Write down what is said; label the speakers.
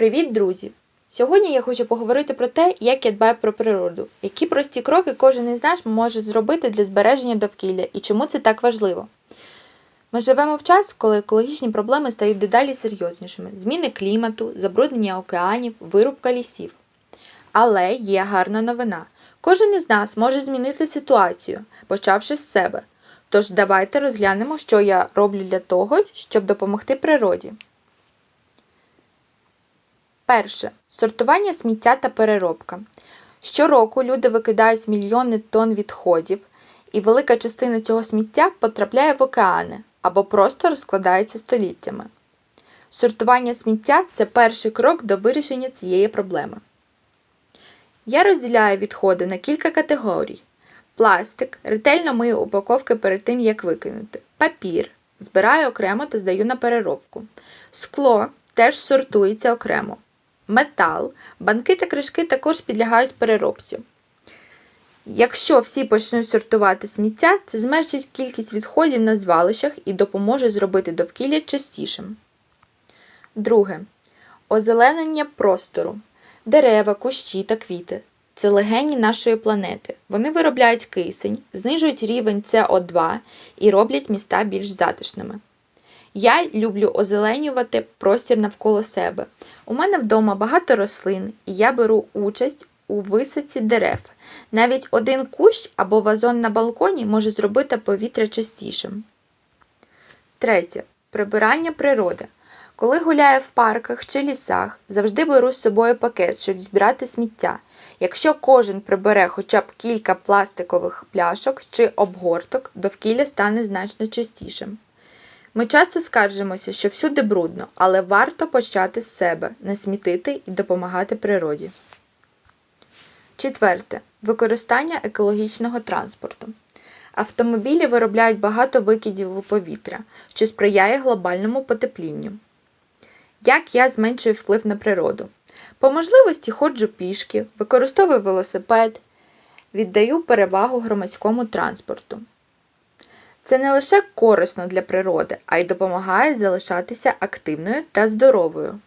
Speaker 1: Привіт, друзі! Сьогодні я хочу поговорити про те, як я дбаю про природу, які прості кроки кожен із нас може зробити для збереження довкілля і чому це так важливо. Ми живемо в час, коли екологічні проблеми стають дедалі серйознішими: зміни клімату, забруднення океанів, вирубка лісів. Але є гарна новина. Кожен із нас може змінити ситуацію, почавши з себе. Тож давайте розглянемо, що я роблю для того, щоб допомогти природі. Перше. Сортування сміття та переробка. Щороку люди викидають мільйони тонн відходів, і велика частина цього сміття потрапляє в океани або просто розкладається століттями. Сортування сміття це перший крок до вирішення цієї проблеми. Я розділяю відходи на кілька категорій. Пластик, ретельно мию упаковки перед тим, як викинути. Папір збираю окремо та здаю на переробку. Скло теж сортується окремо. Метал, банки та кришки також підлягають переробці. Якщо всі почнуть сортувати сміття, це зменшить кількість відходів на звалищах і допоможе зробити довкілля чистішим. Друге. Озеленення простору. Дерева, кущі та квіти. Це легені нашої планети. Вони виробляють кисень, знижують рівень СО2 і роблять міста більш затишними. Я люблю озеленювати простір навколо себе. У мене вдома багато рослин, і я беру участь у висадці дерев. Навіть один кущ або вазон на балконі може зробити повітря чистішим. Третє. Прибирання природи. Коли гуляю в парках чи лісах, завжди беру з собою пакет, щоб збирати сміття. Якщо кожен прибере хоча б кілька пластикових пляшок чи обгорток, довкілля стане значно чистішим. Ми часто скаржимося, що всюди брудно, але варто почати з себе, не смітити і допомагати природі. Четверте. Використання екологічного транспорту. Автомобілі виробляють багато викидів у повітря, що сприяє глобальному потеплінню. Як я зменшую вплив на природу? По можливості ходжу пішки, використовую велосипед, віддаю перевагу громадському транспорту. Це не лише корисно для природи, а й допомагає залишатися активною та здоровою.